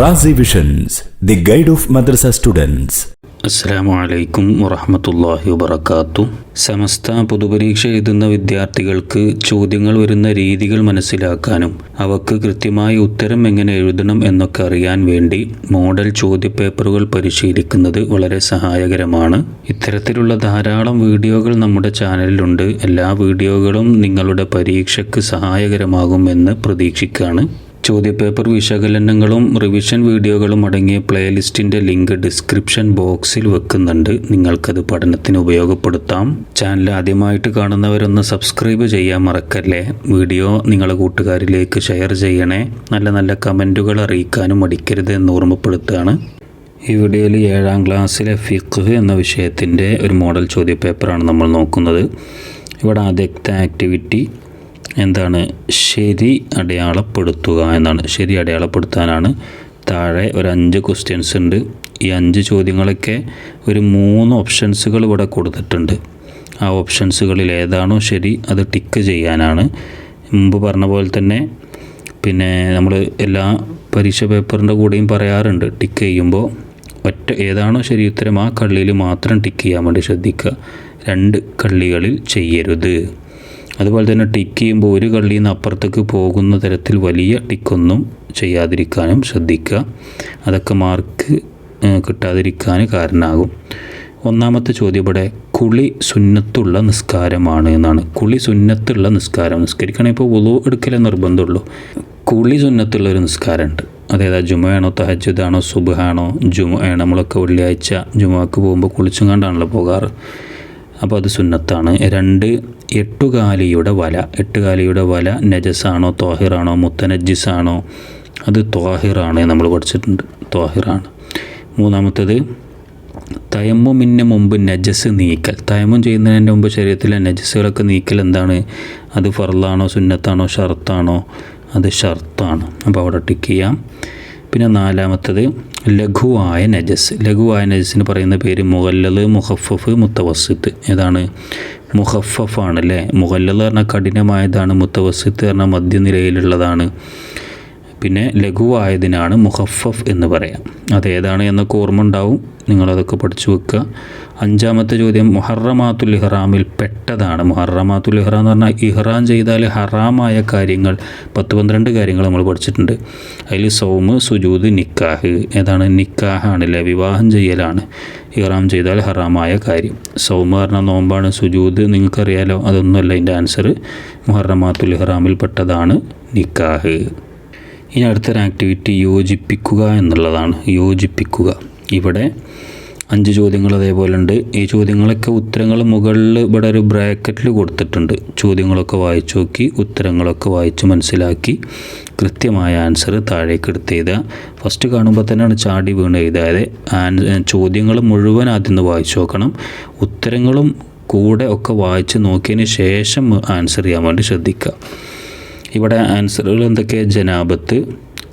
Razi visions the guide of madrasa students അസ്സാമു വറഹമത്തല്ലാഹി വബർക്കാത്തു സമസ്ത പൊതുപരീക്ഷ എഴുതുന്ന വിദ്യാർത്ഥികൾക്ക് ചോദ്യങ്ങൾ വരുന്ന രീതികൾ മനസ്സിലാക്കാനും അവക്ക് കൃത്യമായി ഉത്തരം എങ്ങനെ എഴുതണം എന്നൊക്കെ അറിയാൻ വേണ്ടി മോഡൽ ചോദ്യപേപ്പറുകൾ പരിശീലിക്കുന്നത് വളരെ സഹായകരമാണ് ഇത്തരത്തിലുള്ള ധാരാളം വീഡിയോകൾ നമ്മുടെ ചാനലിലുണ്ട്. എല്ലാ വീഡിയോകളും നിങ്ങളുടെ പരീക്ഷയ്ക്ക് സഹായകരമാകുമെന്ന് പ്രതീക്ഷിക്കുകയാണ് ചോദ്യപേപ്പർ വിശകലനങ്ങളും റിവിഷൻ വീഡിയോകളും അടങ്ങിയ പ്ലേലിസ്റ്റിന്റെ ലിങ്ക് ഡിസ്ക്രിപ്ഷൻ ബോക്സിൽ വെക്കുന്നുണ്ട്. നിങ്ങൾക്കത് പഠനത്തിന് ഉപയോഗപ്പെടുത്താം. ചാനൽ ആദ്യമായിട്ട് കാണുന്നവരൊന്ന് സബ്സ്ക്രൈബ് ചെയ്യാൻ മറക്കല്ലേ? വീഡിയോ നിങ്ങളെ കൂട്ടുകാരിലേക്ക് ഷെയർ ചെയ്യണേ. നല്ല നല്ല കമന്റുകൾ അറിയിക്കാനും മടിക്കരുത് എന്ന് ഓർമ്മപ്പെടുത്തുകയാണ്. ഈ വീഡിയോയിൽ ഏഴാം ക്ലാസ്സിലെ ഫിഖ് എന്ന വിഷയത്തിന്റെ ഒരു മോഡൽ ചോദ്യപേപ്പറാണ് നമ്മൾ നോക്കുന്നത്. ഇവിടെ ആദ്യത്തെ ആക്ടിവിറ്റി എന്താണ് ശരി അടയാളപ്പെടുത്തുക എന്നാണ്. ശരി അടയാളപ്പെടുത്താനാണ് താഴെ ഒരു അഞ്ച് ക്വസ്റ്റ്യൻസ് ഉണ്ട്. ഈ അഞ്ച് ചോദ്യങ്ങളൊക്കെ ഒരു മൂന്ന് ഓപ്ഷൻസുകൾ ഇവിടെ കൊടുത്തിട്ടുണ്ട്. ആ ഓപ്ഷൻസുകളിൽ ഏതാണോ ശരി അത് ടിക്ക് ചെയ്യാനാണ്. മുമ്പ് പറഞ്ഞ പോലെ തന്നെ പിന്നെ നമ്മൾ എല്ലാ പരീക്ഷ പേപ്പറിന്റെ കൂടെയും പറയാറുണ്ട്. ടിക്ക് ചെയ്യുമ്പോൾ ഒറ്റ ഏതാണോ ശരി ഉത്തരം ആ കള്ളിയിൽ മാത്രം ടിക്ക് ചെയ്യാൻ വേണ്ടി ശ്രദ്ധിക്കുക. രണ്ട് കള്ളികളിൽ ചെയ്യരുത്. അതുപോലെ തന്നെ ടിക്ക് ചെയ്യുമ്പോൾ ഒരു കള്ളിയിൽ നിന്ന് അപ്പുറത്തേക്ക് പോകുന്ന തരത്തിൽ വലിയ ടിക്കൊന്നും ചെയ്യാതിരിക്കാനും ശ്രദ്ധിക്കുക. അതൊക്കെ മാർക്ക് കിട്ടാതിരിക്കാൻ കാരണമാകും. ഒന്നാമത്തെ ചോദ്യം ഇവിടെ കുളി സുന്നത്തുള്ള നിസ്കാരമാണ് എന്നാണ്. കുളി സുന്നത്തുള്ള നിസ്കാരം. നിസ്കരിക്കണേ ഇപ്പോൾ ഉളു എടുക്കലേ നിർബന്ധമുള്ളൂ. കുളി സുന്നത്തുള്ള ഒരു നിസ്കാരമുണ്ട്. അതായത് ജുമയാണോ തഹജുദാണോ സുബഹാണോ ജുമയാണ്. നമ്മളൊക്കെ വെള്ളിയാഴ്ച ജുമാക്ക് പോകുമ്പോൾ കുളിച്ചും കണ്ടാണല്ലോ പോകാറ്. അപ്പോൾ അത് സുന്നത്താണ്. രണ്ട് എട്ടുകാലിയുടെ വല. എട്ടുകാലിയുടെ വല നജസാണോ തോഹിറാണോ മുത്തനജിസാണോ അത് തോഹിറാണ് നമ്മൾ പഠിച്ചിട്ടുണ്ട്. തോഹിറാണ് മൂന്നാമത്തേത് തയമ്മുമിന് മുമ്പ് നജസ് നീക്കൽ. തയമ്മം ചെയ്യുന്നതിന് മുമ്പ് ശരീരത്തിലെ നജസ്സുകളൊക്കെ നീക്കൽ എന്താണ്? അത് ഫർലാണോ സുന്നത്താണോ ഷർത്താണോ? അത് ഷർത്താണ്. അപ്പോൾ അവിടെ ടിക്ക് ചെയ്യാം. പിന്നെ നാലാമത്തത് ലഘുവായ നജസ്. ലഘുവായ നജസ്സിന് പറയുന്ന പേര് മുഹല്ലൽ മുഹഫഫ് മുത്തവസിത്ത് ഏതാണ്? മുഹഫഫാണ് അല്ലേ മുഹല്ലെന്ന് പറഞ്ഞാൽ കഠിനമായതാണ് മുത്തവസിത്ത് പറഞ്ഞാൽ മധ്യനിരയിലുള്ളതാണ്. പിന്നെ ലഘുവായതിനാണ് മുഹഫഫ് എന്ന് പറയാം. അതേതാണ് എന്നൊക്കെ ഓർമ്മ ഉണ്ടാവും നിങ്ങളതൊക്കെ പഠിച്ചു വെക്കുക. അഞ്ചാമത്തെ ചോദ്യം മുഹറമാത്തുൽ ഇഹ്റാമിൽ പെട്ടതാണ്. മുഹറമാത്തുൽ ഇഹ്റാം എന്ന് പറഞ്ഞാൽ ഇഹ്റാം ചെയ്താൽ ഹറാമായ കാര്യങ്ങൾ പത്ത് പന്ത്രണ്ട് കാര്യങ്ങൾ നമ്മൾ പഠിച്ചിട്ടുണ്ട്. അതിൽ സൗമ് സുജൂദ് നിക്കാഹ്. ഏതാണ്? നിക്കാഹാണല്ലേ. വിവാഹം ചെയ്യലാണ്. ഇഹ്റാം ചെയ്താൽ ഹറാമായ കാര്യം. സൗമ് പറഞ്ഞാൽ നോമ്പാണ് സുജൂദ് നിങ്ങൾക്കറിയാലോ. അതൊന്നുമല്ല അതിന്റെ ആൻസർ മുഹറമാത്തുൽ ഇഹ്റാമിൽ പെട്ടതാണ് നിക്കാഹ്. ഇനി അടുത്തൊരു ആക്ടിവിറ്റി യോജിപ്പിക്കുക എന്നുള്ളതാണ്. യോജിപ്പിക്കുക. ഇവിടെ അഞ്ച് ചോദ്യങ്ങൾ അതേപോലെ ഉണ്ട് ഈ ചോദ്യങ്ങളൊക്കെ ഉത്തരങ്ങൾ മുകളിൽ ഇവിടെ ഒരു ബ്രാക്കറ്റിൽ കൊടുത്തിട്ടുണ്ട്. ചോദ്യങ്ങളൊക്കെ വായിച്ചു നോക്കി ഉത്തരങ്ങളൊക്കെ വായിച്ച് മനസ്സിലാക്കി കൃത്യമായ ആൻസർ താഴേക്ക് എടുത്ത് എഴുതുക. ഫസ്റ്റ് കാണുമ്പോൾ തന്നെയാണ് ചാടി വീണ് എഴുതാതെ. ചോദ്യങ്ങൾ മുഴുവൻ ആദ്യം വായിച്ചു നോക്കണം. ഉത്തരങ്ങളും കൂടെ ഒക്കെ വായിച്ച് നോക്കിയതിന് ശേഷം ആൻസർ ചെയ്യാൻ വേണ്ടി ശ്രദ്ധിക്കുക. ഇവിടെ ആൻസറുകൾ എന്തൊക്കെയാണ് ജനാബത്ത്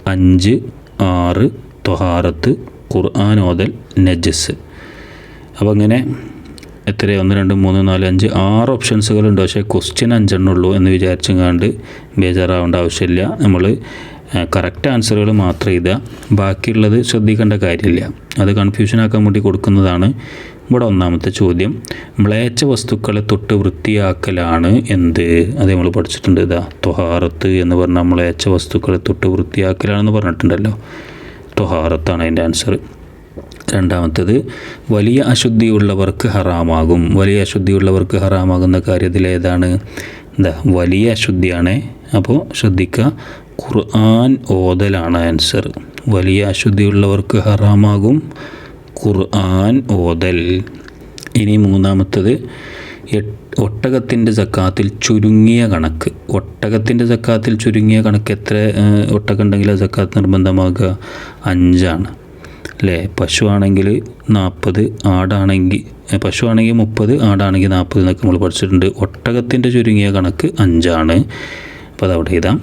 അഞ്ച് ആറ് തൊഹാറത്ത് ഖുർആൻ ഓതൽ നജസ്. അപ്പോൾ അങ്ങനെ എത്ര ഒന്ന് രണ്ട് മൂന്ന് നാല് അഞ്ച് ആറ് ഓപ്ഷൻസുകളുണ്ട്. പക്ഷേ ക്വസ്റ്റ്യൻ അഞ്ചെണ്ണം ഉള്ളൂ എന്ന് കണ്ട് ബേജാറാവേണ്ട ആവശ്യമില്ല. നമ്മൾ കറക്റ്റ് ആൻസറുകൾ മാത്രം എഴുതുക. ബാക്കിയുള്ളത് ശ്രദ്ധിക്കേണ്ട കാര്യമില്ല. അത് കൺഫ്യൂഷൻ ആക്കാൻ വേണ്ടി കൊടുക്കുന്നതാണ് ഇവിടെ ഒന്നാമത്തെ ചോദ്യം. മ്ലേച്ച വസ്തുക്കളെ തൊട്ട് വൃത്തിയാക്കലാണ് എന്ത്? അത് നമ്മൾ പഠിച്ചിട്ടുണ്ട് ഇതാ. ത്വഹാറത്ത് എന്ന് പറഞ്ഞാൽ മ്ലേച്ച വസ്തുക്കളെ തൊട്ട് വൃത്തിയാക്കലാണെന്ന് പറഞ്ഞിട്ടുണ്ടല്ലോ. ത്വഹാറത്താണ് അതിന്റെ ആൻസർ രണ്ടാമത്തേത് വലിയ അശുദ്ധിയുള്ളവർക്ക് ഹറാമാകും. വലിയ അശുദ്ധിയുള്ളവർക്ക് ഹറാമാകുന്ന കാര്യത്തിൽ ഏതാണ്? എന്താ? വലിയ അശുദ്ധിയാണ്. അപ്പോൾ ശ്രദ്ധിക്കുക ഖുർആൻ ഓതലാണ് ആൻസർ വലിയ അശുദ്ധിയുള്ളവർക്ക് ഹറാമാകും ഖുർആൻ ഓതൽ. ഇനി മൂന്നാമത്തത് ഒട്ടകത്തിന്റെ സക്കാത്തിൽ ചുരുങ്ങിയ കണക്ക്. ഒട്ടകത്തിന്റെ സക്കാത്തിൽ ചുരുങ്ങിയ കണക്ക് എത്ര ഒട്ടകം ഉണ്ടെങ്കിൽ സക്കാത്ത് നിർബന്ധമാകുക? അഞ്ചാണ്. അല്ലേ? പശു ആണെങ്കിൽ നാൽപ്പത് ആടാണെങ്കിൽ പശു ആണെങ്കിൽ മുപ്പത് ആടാണെങ്കിൽ നാൽപ്പത് എന്നൊക്കെ നമ്മൾ പഠിച്ചിട്ടുണ്ട്. ഒട്ടകത്തിന്റെ ചുരുങ്ങിയ കണക്ക് അഞ്ചാണ്. അപ്പോൾ അതവിടെ എഴുതാം.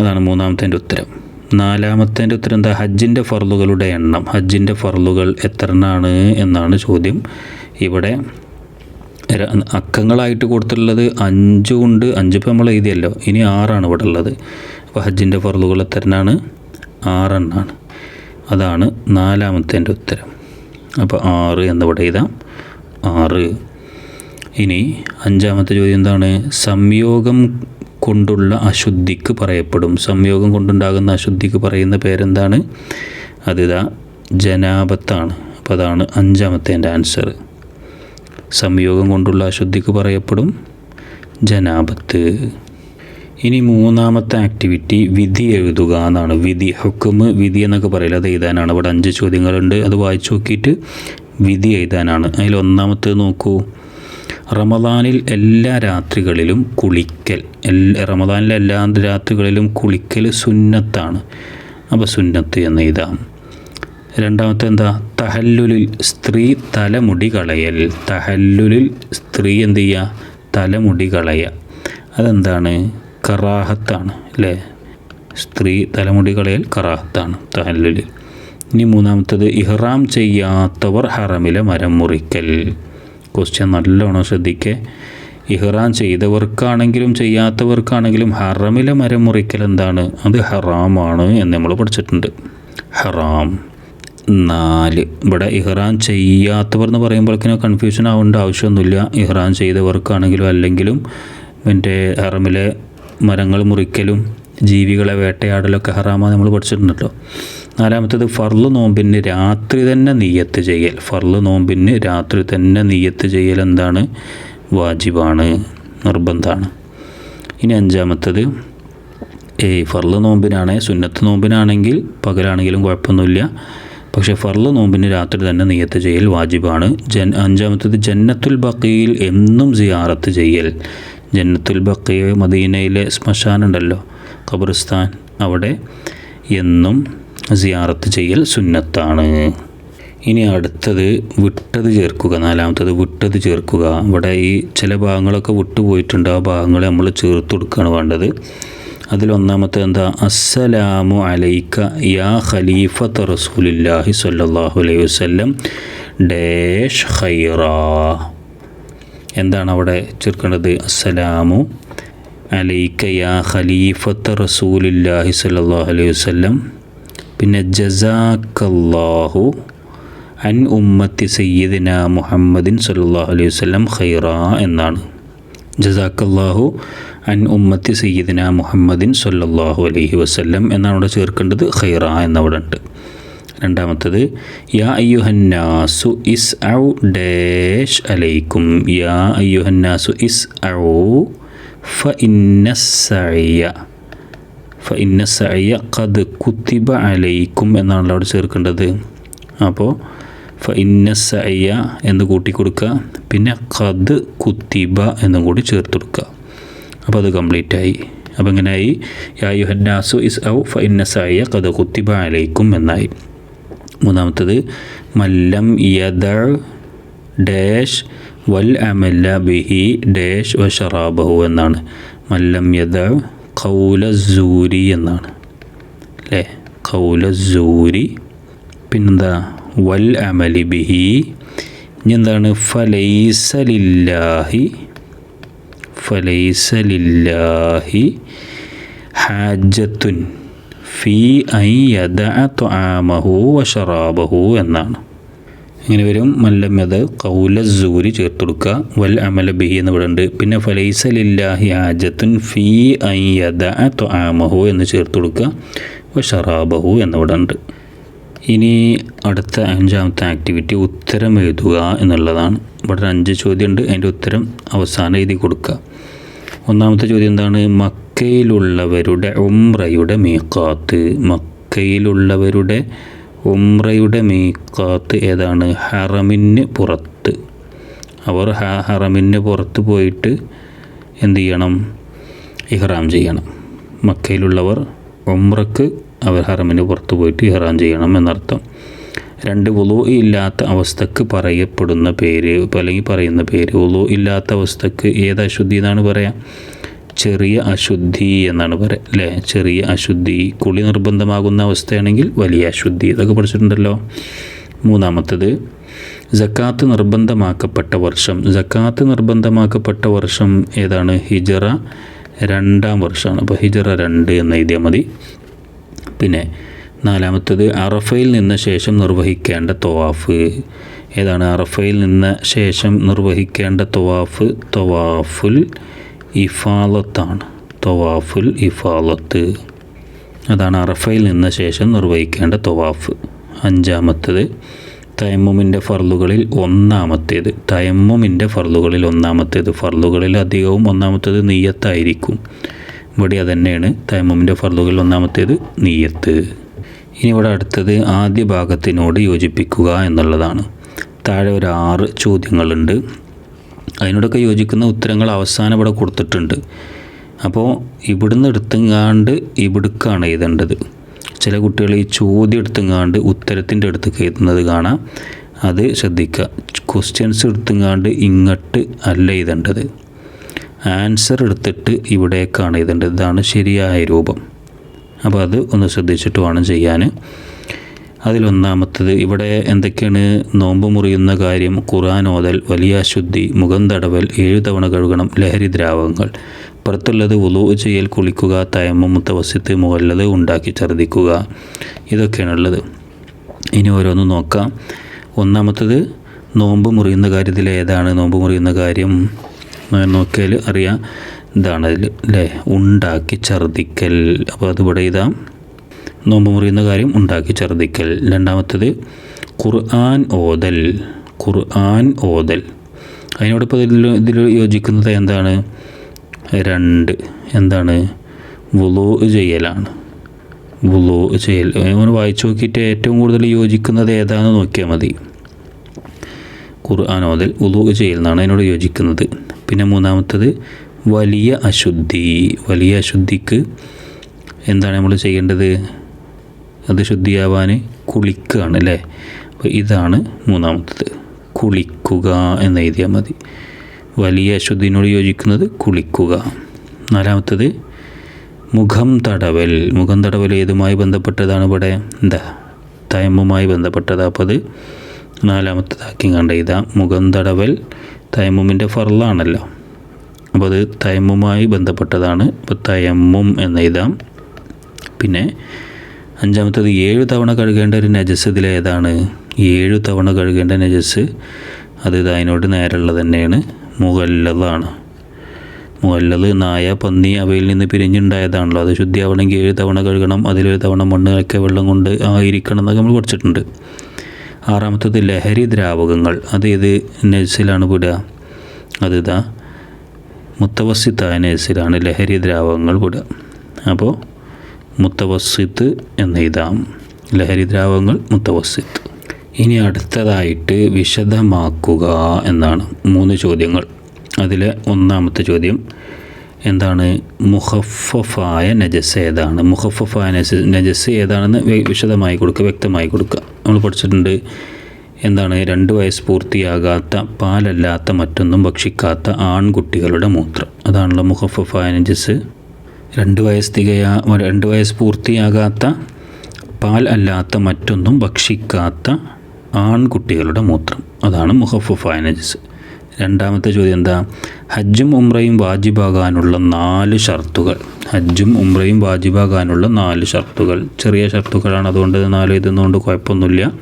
അതാണ് മൂന്നാമത്തെ ഉത്തരം. നാലാമത്തെ ഉത്തരം എന്താ? ഹജ്ജിന്റെ ഫർലുകളുടെ എണ്ണം. ഹജ്ജിന്റെ ഫർലുകൾ എത്രണ്ണാണ് എന്നാണ് ചോദ്യം. ഇവിടെ അക്കങ്ങളായിട്ട് കൊടുത്തിട്ടുള്ളത് അഞ്ചും ഉണ്ട്. അഞ്ചിപ്പോൾ നമ്മൾ എഴുതിയല്ലോ. ഇനി ആറാണ് ഇവിടെ ഉള്ളത്. അപ്പോൾ ഹജ്ജിന്റെ ഫർലുകൾ എത്രണ്ണാണ് ആറെണ്ണാണ്. അതാണ് നാലാമത്തേന്റെ ഉത്തരം. അപ്പോൾ ആറ് എന്നിവിടെ എഴുതാം. ആറ്. ഇനി അഞ്ചാമത്തെ ചോദ്യം എന്താണ്? സംയോഗം കൊണ്ടുള്ള അശുദ്ധിക്ക് പറയപ്പെടും. സംയോഗം കൊണ്ടുണ്ടാകുന്ന അശുദ്ധിക്ക് പറയുന്ന പേരെന്താണ്? അതിതാ ജനാപത്താണ്. അപ്പോൾ അതാണ് അഞ്ചാമത്തെ എന്റെ ആൻസർ സംയോഗം കൊണ്ടുള്ള അശുദ്ധിക്ക് പറയപ്പെടും ജനാപത്ത്. ഇനി മൂന്നാമത്തെ ആക്ടിവിറ്റി വിധി എഴുതുക എന്നാണ്. വിധി ഹുക്കുമ് വിധി എന്നൊക്കെ പറയില്ല. അത് എഴുതാനാണ്. ഇവിടെ അഞ്ച് ചോദ്യങ്ങളുണ്ട്. അത് വായിച്ചു നോക്കിയിട്ട് വിധി എഴുതാനാണ്. അതിൽ ഒന്നാമത്തേത് നോക്കൂ. റമദാനിൽ എല്ലാ രാത്രികളിലും കുളിക്കൽ. എല്ലാ റമദാനിലെ എല്ലാ രാത്രികളിലും കുളിക്കൽ സുന്നത്താണ്. അപ്പോൾ സുന്നത്ത് എന്ന് എഴുതാം രണ്ടാമത്തെ എന്താ? തഹല്ലുലിൽ സ്ത്രീ തലമുടി കളയൽ. തഹല്ലുലിൽ സ്ത്രീ എന്ത് ചെയ്യുക തലമുടി കളയ. അതെന്താണ്? കറാഹത്താണ് അല്ലേ? സ്ത്രീ തലമുടി കളയൽ കറാഹത്താണ് തഹല്ലുലിൽ. ഇനി മൂന്നാമത്തത് ഇഹ്റാം ചെയ്യാത്തവർ ഹറമിലെ മരം മുറിക്കൽ. ക്വസ്റ്റ്യൻ നല്ലോണം ശ്രദ്ധിക്കുക ഇഹ്റാം ചെയ്തവർക്കാണെങ്കിലും ചെയ്യാത്തവർക്കാണെങ്കിലും ഹറമിലെ മരം മുറിക്കൽ എന്താണ്? അത് ഹറാമാണ് എന്ന് നമ്മൾ പഠിച്ചിട്ടുണ്ട്. ഹറാം നാല്. ഇവിടെ ഇഹ്റാൻ ചെയ്യാത്തവർ എന്ന് പറയുമ്പോഴേക്കിനും കൺഫ്യൂഷൻ ആവേണ്ട ആവശ്യമൊന്നുമില്ല. ഇഹ്റാൻ ചെയ്തവർക്കാണെങ്കിലും അല്ലെങ്കിലും മറ്റേ ഹറമിലെ മരങ്ങൾ മുറിക്കലും ജീവികളെ വേട്ടയാടലൊക്കെ ഹറാമാണ് നമ്മൾ പഠിച്ചിട്ടുണ്ടല്ലോ. നാലാമത്തേത് ഫർൾ നോമ്പിന് രാത്രി തന്നെ നീയത്ത് ചെയ്യൽ. ഫർൾ നോമ്പിന് രാത്രി തന്നെ നീയത്ത് ചെയ്യൽ എന്താണ്? വാജിബാണ് നിർബന്ധമാണ് ഇനി അഞ്ചാമത്തത് ഏയ് ഫർൾ നോമ്പിനാണ് സുന്നത്ത് നോമ്പിനാണെങ്കിൽ പകലാണെങ്കിലും കുഴപ്പമൊന്നുമില്ല. പക്ഷേ ഫർൾ നോമ്പിന് രാത്രി തന്നെ നിയത്ത് ചെയ്യൽ വാജിബാണ്. ജൻ അഞ്ചാമത്തത് ജന്നത്തുൽ ബക്കയിൽ എന്നും സിയാറത്ത് ചെയ്യൽ. ജന്നത്തുൽ ബക്കയ മദീനയിലെ ശ്മശാനുണ്ടല്ലോ ഖബറിസ്ഥാൻ അവിടെ എന്നും സിയാറത്ത് ചെയ്യൽ സുന്നത്താണ്. ഇനി അടുത്തത് വിട്ടത് ചേർക്കുക നാലാമത്തത് വിട്ടത് ചേർക്കുക. ഇവിടെ ഈ ചില ഭാഗങ്ങളൊക്കെ വിട്ടുപോയിട്ടുണ്ട്. ആ ഭാഗങ്ങൾ നമ്മൾ ചേർത്ത് കൊടുക്കുകയാണ് വേണ്ടത്. അതിലൊന്നാമത്തെ എന്താ? അസ്സലാമു അലൈക്ക യാ ഖലീഫത്ത് റസൂലില്ലാഹി സ്വല്ലല്ലാഹു അലൈഹി വസല്ലം. ഡേഷ് ഖൈറ. എന്താണ് അവിടെ ചേർക്കേണ്ടത്? അസ്സലാമു അലൈക്ക യാ ഖലീഫത്ത് റസൂലില്ലാഹി സ്വല്ലല്ലാഹു അലൈഹി വസല്ലം. പിന്നെ ജസാക്കല്ലാഹു അൻ ഉമ്മത്തി സയ്യിദിന മുഹമ്മദിൻ സല്ലല്ലാഹു അലൈഹി വസ്ലം ഖൈറ എന്നാണ്. ജസാക്കല്ലാഹു അൻ ഉമ്മത്തി സയ്യിദിന മുഹമ്മദിൻ സല്ലാഹു അലൈഹി വസല്ലം എന്നാണ് അവിടെ ചേർക്കേണ്ടത്. ഖൈറ എന്നവിടെ ഉണ്ട് രണ്ടാമത്തത് യാ അയ്യുഹന്നാസു ഇസ് ഔ ഡേഷ് അലൈക്കും. യാ അയ്യുഹന്നാസു ഇസ് ഔ ഫ ഇന്ന സഅയ ഫ ഇന്ന സഅയ ഖദ് കുത്തിബ അലൈക്കും എന്നാണല്ലോ അവിടെ ചേർക്കേണ്ടത്. അപ്പോൾ ഫ ഇന്ന സഅയ എന്ന് കൂട്ടി കൊടുക്കുക പിന്നെ ഖദ് കുത്തിബ എന്നും കൂടി ചേർത്ത് കൊടുക്കുക അപ്പോൾ അത് കംപ്ലീറ്റ് ആയി അപ്പോൾ ഇങ്ങനെയായി യാ യുഹന്നാസു ഇസ് ഔ സഅയ ഖദ് കുത്തിബ അലൈക്കും എന്നായി. മൂന്നാമത്തത് മല്ലം യദ ഡാഷ് വൽ അമല്ല ബിഹി ഡാഷ് വ ഷറാബഹു എന്നാണ്. മല്ലം യദ ഖൗല സൂരി എന്നാണ്. അല്ലേ? ഖൗല സൂരി. പിന്നെന്താ? വൽ അമലി ബിഹി. ഇനി എന്താണ്? ഫലൈസലില്ലാഹി ഫലൈസലില്ലാഹി ഹാജത്തുൻ ഫി ഐ യദ ത്വാമഹു വഷറാബഹു എന്നാണ്. ഇങ്ങനെ വരും. മല്ലമ്മത് കൗല സൂരി ചേർത്ത് കൊടുക്കുക. വൽ അമല ബിഹി എന്ന് ഉണ്ട്. പിന്നെ ഫലൈസലില്ലാഹി ഹാജത്തുൻ ഫീ ഐ യദ ത്വാമഹു എന്ന് ചേർത്ത് കൊടുക്കുക. വഷറാബഹു എന്നിവിടെ ഉണ്ട്. ഇനി അടുത്ത അഞ്ചാമത്തെ ആക്ടിവിറ്റി ഉത്തരം എഴുതുക എന്നുള്ളതാണ്. ഇവിടെ അഞ്ച് ചോദ്യമുണ്ട്. അതിന്റെ ഉത്തരം അവസാനം എഴുതി കൊടുക്കുക. ഒന്നാമത്തെ ചോദ്യം എന്താണ്? മക്കയിലുള്ളവരുടെ ഉംറയുടെ മീക്കാത്ത് മക്കയിലുള്ളവരുടെ ഉംറയുടെ മീക്കാത്ത് ഏതാണ്? ഹറമിന് പുറത്ത്. അവർ ഹറമിന് പുറത്ത് പോയിട്ട് എന്ത് ചെയ്യണം? ഇഹ്റാം ചെയ്യണം. മക്കയിലുള്ളവർ ഉംറക്ക് അവർ ഹറമിന് പുറത്തു പോയിട്ട് ഇഹ്റാം ചെയ്യണം എന്നർത്ഥം. രണ്ട് വുളു ഇല്ലാത്ത അവസ്ഥക്ക് പറയപ്പെടുന്ന പേര് അല്ലെങ്കിൽ പറയുന്ന പേര് വുളു ഇല്ലാത്ത അവസ്ഥക്ക് ഏത് അശുദ്ധി എന്നാണ് പറയാം? ചെറിയ അശുദ്ധി എന്നാണ് പറയാം അല്ലേ? ചെറിയ അശുദ്ധി കുളി നിർബന്ധമാകുന്ന അവസ്ഥയാണെങ്കിൽ വലിയ അശുദ്ധി ഇതൊക്കെ പഠിച്ചിട്ടുണ്ടല്ലോ. മൂന്നാമത്തത് ജക്കാത്ത് നിർബന്ധമാക്കപ്പെട്ട വർഷം. ജക്കാത്ത് നിർബന്ധമാക്കപ്പെട്ട വർഷം ഏതാണ്? ഹിജറ രണ്ടാം വർഷമാണ്. അപ്പോൾ ഹിജറ രണ്ട് എന്ന് എഴുതിയാൽ മതി. പിന്നെ നാലാമത്തത് അറഫയിൽ നിന്ന ശേഷം നിർവഹിക്കേണ്ട തൊവാഫ്. ഏതാണ്? അറഫയിൽ നിന്ന ശേഷം നിർവഹിക്കേണ്ട തൊവാഫ് തൊവാഫുൽ ഇഫാലത്താണ് തൊവാഫുൽ ഇഫാലത്ത് അതാണ് അറഫയിൽ നിന്ന ശേഷം നിർവഹിക്കേണ്ട തൊവാഫ്. അഞ്ചാമത്തത് തയമ്മുമിന്റെ ഫർലുകളിൽ ഒന്നാമത്തേത്. തയമ്മുമിന്റെ ഫർലുകളിൽ ഒന്നാമത്തേത്. ഫർലുകളിൽ അധികവും ഒന്നാമത്തേത് നീയത്തായിരിക്കും ഇവിടെ തന്നെയാണ് തയമ്മുമിന്റെ ഫർദുകൾ ഒന്നാമത്തേത് നീയത്ത്. ഇനി ഇവിടെ അടുത്തത് ആദ്യ ഭാഗത്തിനോട് യോജിപ്പിക്കുക എന്നുള്ളതാണ്. താഴെ ഒരു ആറ് ചോദ്യങ്ങളുണ്ട്. അതിനോടൊക്കെ യോജിക്കുന്ന ഉത്തരങ്ങൾ അവസാനം ഇവിടെ കൊടുത്തിട്ടുണ്ട്. അപ്പോൾ ഇവിടുന്ന് എടുത്തുങ്ങാണ്ട് ഇവിടുക്കാണ് എഴുതേണ്ടത്. ചില കുട്ടികൾ ഈ ചോദ്യം എടുത്തുങ്ങാണ്ട് ഉത്തരത്തിന്റെ അടുത്ത് എഴുതുന്നത് കാണാം. അത് ശ്രദ്ധിക്കുക. ക്വസ്റ്റ്യൻസ് എടുത്തുങ്ങാണ്ട് ഇങ്ങോട്ട് അല്ല എഴുതേണ്ടത്. ആൻസർ എടുത്തിട്ട് ഇവിടേക്കാണ് എഴുതേണ്ടത് ഇതാണ് ശരിയായ രൂപം. അപ്പോൾ അത് ഒന്ന് ശ്രദ്ധിച്ചിട്ട് വേണം ചെയ്യാൻ. അതിലൊന്നാമത്തത് ഇവിടെ എന്തൊക്കെയാണ്? നോമ്പ് മുറിയുന്ന കാര്യം ഖുറാൻ ഓതൽ വലിയ അശുദ്ധി മുഖം തടവൽ ഏഴ് തവണ കഴുകണം ലഹരി ദ്രാവകങ്ങൾ. പുറത്തുള്ളത് ഉലു ചെയ്യൽ കുളിക്കുക തയമ്മ മുത്തവസ്യത്ത് മുകളിലത് ഉണ്ടാക്കി ഛർദ്ദിക്കുക. ഇതൊക്കെയാണുള്ളത്. ഇനി ഓരോന്ന് നോക്കാം. ഒന്നാമത്തത് നോമ്പ് മുറിയുന്ന കാര്യത്തിൽ ഏതാണ്? നോമ്പ് മുറിയുന്ന കാര്യം നോക്കിയാൽ അറിയാം. ഇതാണ് അതിൽ അല്ലേ ഉണ്ടാക്കി ഛർദിക്കൽ. അപ്പോൾ അതിവിടെ ഇതാ. നോമ്പ് മുറിയുന്ന കാര്യം ഉണ്ടാക്കി ഛർദിക്കൽ. രണ്ടാമത്തത് ഖുർആൻ ഓതൽ. ഖുർആൻ ഓതൽ. അതിനോടൊപ്പം ഇതിൽ ഇതിൽ യോജിക്കുന്നത് എന്താണ്? രണ്ട്. എന്താണ്? വുളോ ചെയ്യലാണ്. വുളോ ചെയ്യൽ. അങ്ങനെ വായിച്ചു നോക്കിയിട്ട് ഏറ്റവും കൂടുതൽ യോജിക്കുന്നത് ഏതാണെന്ന് നോക്കിയാൽ മതി. ഖുർആൻ ഓതൽ ഉദു ചെയ്യലെന്നാണ് അതിനോട് യോജിക്കുന്നത്. പിന്നെ മൂന്നാമത്തത് വലിയ അശുദ്ധി. വലിയ അശുദ്ധിക്ക് എന്താണ് നമ്മൾ ചെയ്യേണ്ടത്? അത് ശുദ്ധിയാവാൻ കുളിക്കുകയാണ് അല്ലേ? അപ്പോൾ ഇതാണ് മൂന്നാമത്തത്. കുളിക്കുക എന്ന് എഴുതിയാൽ മതി. വലിയ അശുദ്ധിനോട് യോജിക്കുന്നത് കുളിക്കുക. നാലാമത്തത് മുഖം തടവൽ. മുഖം തടവൽ ഏതുമായി ബന്ധപ്പെട്ടതാണ് ഇവിടെ? എന്താ? തയമ്മുമായി ബന്ധപ്പെട്ടത്. അപ്പോൾ അത് നാലാമത്തതാക്കി കണ്ട ഇതാ മുഖം തടവൽ തയമ്മുമിന്റെ ഫറലാണല്ലോ അപ്പോൾ അത് തയമ്മുമായി ബന്ധപ്പെട്ടതാണ്. അപ്പോൾ തയമ്മും എന്ന് എഴുതാം പിന്നെ അഞ്ചാമത്തത് ഏഴ് തവണ കഴുകേണ്ട ഒരു നജസ് ഇതിലേതാണ്. ഏഴ് തവണ കഴുകേണ്ട നജസ് അത് ഇത് അതിനോട് നേരെയുള്ളത് തന്നെയാണ്. മുഗല്ലതാണ് മുഗല്ലത് നായ പന്നി അവയിൽ നിന്ന് പിരിഞ്ഞുണ്ടായതാണല്ലോ. അത് ശുദ്ധിയാവണമെങ്കിൽ ഏഴ് തവണ കഴുകണം. അതിലൊരു തവണ മണ്ണ് കളിക്കുക വെള്ളം കൊണ്ട് ആയിരിക്കണം എന്നൊക്കെ നമ്മൾ പഠിച്ചിട്ടുണ്ട്. ആറാമത്തത് ലഹരി ദ്രാവകങ്ങൾ. അത് ഏത് നേഴ്സിലാണ് വിടുക? അത് ഇതാ മുത്തവസിത്തായ നേഴ്സിലാണ് ലഹരി ദ്രാവകങ്ങൾ വിടുക. അപ്പോൾ മുത്തവസിത്ത് എന്ന് എഴുതാം. ലഹരി ദ്രാവകങ്ങൾ മുത്തവസിത്ത്. ഇനി അടുത്തതായിട്ട് വിശദമാക്കുക എന്നാണ് മൂന്ന് ചോദ്യങ്ങൾ. അതിലെ ഒന്നാമത്തെ ചോദ്യം എന്താണ്? മുഹഫഫായ നജസ് ഏതാണ്? മുഹഫഫായ നജസ് നജസ് ഏതാണെന്ന് വിശദമായി കൊടുക്കുക വ്യക്തമായി കൊടുക്കുക. നമ്മൾ പഠിച്ചിട്ടുണ്ട് എന്താണ്? രണ്ട് വയസ്സ് പൂർത്തിയാകാത്ത പാലല്ലാത്ത മറ്റൊന്നും ഭക്ഷിക്കാത്ത ആൺകുട്ടികളുടെ മൂത്രം. അതാണല്ലോ മുഹഫഫായ നജസ്. രണ്ട് വയസ്സ് തികയാ രണ്ട് വയസ്സ് പൂർത്തിയാകാത്ത പാൽ അല്ലാത്ത മറ്റൊന്നും ഭക്ഷിക്കാത്ത ആൺകുട്ടികളുടെ മൂത്രം. അതാണ് മുഹഫഫായ നജസ്. രണ്ടാമത്തെ ചോദ്യം എന്താ? ഹജ്ജും ഉംറയും വാജിബാകാനുള്ള നാല് ഷർത്തുകൾ. ഹജ്ജും ഉംറയും വാജിബാകാനുള്ള നാല് ഷർത്തുകൾ. ചെറിയ ഷർത്തുകളാണ് അതുകൊണ്ട് നാല് എഴുതുന്നതുകൊണ്ട് കുഴപ്പമൊന്നുമില്ല.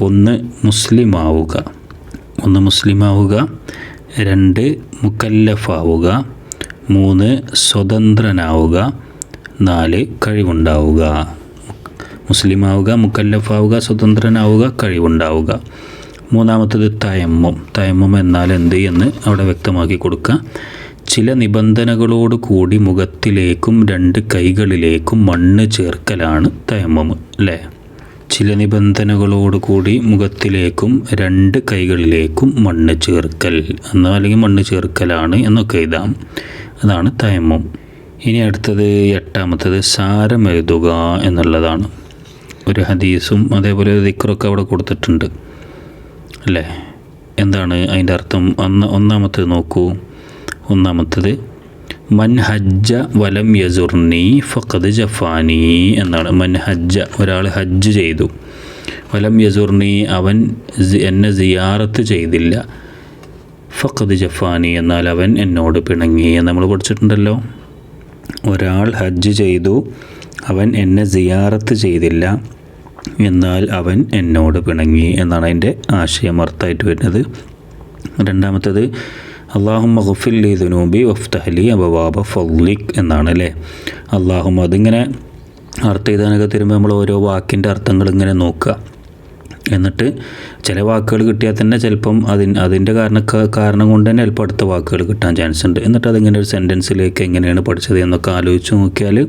ഒന്ന് മുസ്ലിം ആവുക ഒന്ന് മുസ്ലിം ആവുക രണ്ട് മുക്കല്ലഫാവുക. മൂന്ന് സ്വതന്ത്രനാവുക. നാല് കഴിവുണ്ടാവുക. മുസ്ലിമാവുക മുക്കല്ലഫാവുക സ്വതന്ത്രനാവുക കഴിവുണ്ടാവുക. മൂന്നാമത്തത് തയമ്മം. തയമ്മം എന്നാൽ എന്ത് എന്ന് അവിടെ വ്യക്തമാക്കി കൊടുക്കുക. ചില നിബന്ധനകളോട് കൂടി മുഖത്തിലേക്കും രണ്ട് കൈകളിലേക്കും മണ്ണ് ചേർക്കലാണ് തയമ്മം അല്ലേ? ചില നിബന്ധനകളോട് കൂടി മുഖത്തിലേക്കും രണ്ട് കൈകളിലേക്കും മണ്ണ് ചേർക്കൽ. എന്നോ അല്ലെങ്കിൽ മണ്ണ് ചേർക്കലാണ് എന്നൊക്കെ എഴുതാം. അതാണ് തയമ്മം. ഇനി അടുത്തത് എട്ടാമത്തത് സാരം എഴുതുക എന്നുള്ളതാണ്. ഒരു ഹദീസും അതേപോലെ ദിക്റൊക്കെ അവിടെ കൊടുത്തിട്ടുണ്ട്. അല്ലേ? എന്താണ് അതിന്റെ അർത്ഥം? ഒന്ന് ഒന്നാമത്തത് നോക്കൂ. ഒന്നാമത്തത് മൻ ഹജ്ജ വലം യസുർണി ഫഖദ് ജഫാനി എന്നാണ്. മൻ ഹജ്ജ ഒരാൾ ഹജ്ജ് ചെയ്തു. വലം യസുർണി അവൻ എന്നെ സിയാറത്ത് ചെയ്തില്ല. ഫഖദ് ജഫാനി എന്നാൽ അവൻ എന്നോട് പിണങ്ങി എന്ന് നമ്മൾ പഠിച്ചിട്ടുണ്ടല്ലോ. ഒരാൾ ഹജ്ജ് ചെയ്തു അവൻ എന്നെ സിയാറത്ത് ചെയ്തില്ല. എന്നാൽ അവൻ എന്നോട് പിണങ്ങി എന്നാണ് അതിന്റെ ആശയം അർത്ഥമായിട്ട് വരുന്നത്. രണ്ടാമത്തത് അള്ളാഹു മഹഫില്ലി ദുനൂബി വഫ്തഹലി അബവാബ ഫൗലിക് എന്നാണ് അല്ലേ? അള്ളാഹും അതിങ്ങനെ അർത്ഥ എഴുതാനൊക്കെ തരുമ്പോൾ നമ്മൾ ഓരോ വാക്കിന്റെ അർത്ഥങ്ങൾ ഇങ്ങനെ നോക്കുക. എന്നിട്ട് ചില വാക്കുകൾ കിട്ടിയാൽ തന്നെ ചിലപ്പം അതിന് അതിന്റെ കാരണ കാരണം കൊണ്ട് തന്നെ ചിലപ്പോൾ അടുത്ത വാക്കുകൾ കിട്ടാൻ ചാൻസ് ഉണ്ട്. എന്നിട്ട് അതിങ്ങനെ ഒരു സെന്റൻസിലേക്ക് എങ്ങനെയാണ് പഠിച്ചത് എന്നൊക്കെ ആലോചിച്ച് നോക്കിയാൽ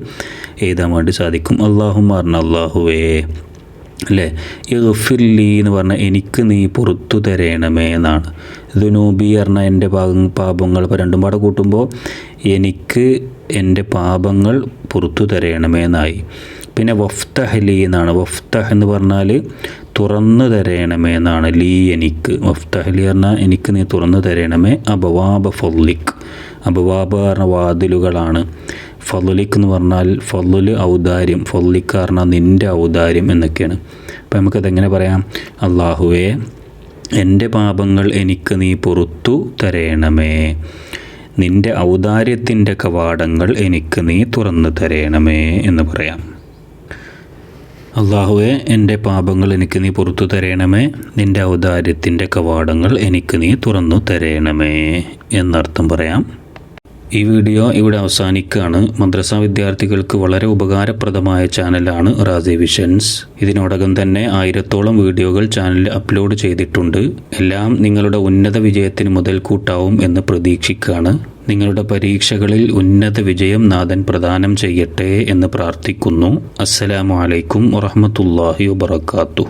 എഴുതാൻ വേണ്ടി സാധിക്കും. അള്ളാഹു പറഞ്ഞ അള്ളാഹുവേ അല്ലേ? ഈ ഗഫില്ലി എന്ന് പറഞ്ഞാൽ എനിക്ക് നീ പുറത്തു തരയണമേ എന്നാണ്. ദുനൂബി പറഞ്ഞാൽ എന്റെ പാപ പാപങ്ങൾ ഇപ്പോൾ രണ്ടും പാടെ കൂട്ടുമ്പോൾ എനിക്ക് എന്റെ പാപങ്ങൾ പുറത്തു തരയണമേ എന്നായി. പിന്നെ വഫ്തഹലി എന്നാണ്. വഫ്തഹ് എന്ന് പറഞ്ഞാൽ തുറന്നു തരയണമേ എന്നാണ്. ലീ എനിക്ക്. വഫ്തഹലി പറഞ്ഞാൽ എനിക്ക് നീ തുറന്നു തരയണമേ അബവാബ ഫൊല്ലിക് അബവാബ പറഞ്ഞ വാതിലുകളാണ്. ഫലുലിക് എന്ന് പറഞ്ഞാൽ ഫലുൽ ഔദാര്യം ഫൊല്ലിക്ക് പറഞ്ഞാൽ നിന്റെ ഔദാര്യം എന്നൊക്കെയാണ്. അപ്പോൾ നമുക്കതെങ്ങനെ പറയാം? അള്ളാഹുവേ എന്റെ പാപങ്ങൾ എനിക്ക് നീ പുറത്തു തരയണമേ നിന്റെ ഔദാര്യത്തിന്റെ കവാടങ്ങൾ എനിക്ക് നീ തുറന്നു തരയണമേ എന്ന് പറയാം. അള്ളാഹുവെ എന്റെ പാപങ്ങൾ എനിക്ക് നീ പുറത്തു തരയണമേ നിന്റെ ഔദാര്യത്തിന്റെ കവാടങ്ങൾ എനിക്ക് നീ തുറന്നു തരയണമേ എന്നർത്ഥം പറയാം. ഈ വീഡിയോ ഇവിടെ അവസാനിക്കുകയാണ്. മദ്രസ വിദ്യാർത്ഥികൾക്ക് വളരെ ഉപകാരപ്രദമായ ചാനലാണ് റാസി വിഷൻസ്. ഇതിനോടകം തന്നെ ആയിരത്തോളം വീഡിയോകൾ ചാനലിൽ അപ്ലോഡ് ചെയ്തിട്ടുണ്ട്. എല്ലാം നിങ്ങളുടെ ഉന്നത വിജയത്തിന് മുതൽക്കൂട്ടാവും എന്ന് പ്രതീക്ഷിക്കുകയാണ്. നിങ്ങളുടെ പരീക്ഷകളിൽ ഉന്നത വിജയം നാഥൻ പ്രദാനം ചെയ്യട്ടെ എന്ന് പ്രാർത്ഥിക്കുന്നു. അസ്സലാമു അലൈക്കും വറഹമത്തല്ലാഹി വബർക്കാത്തു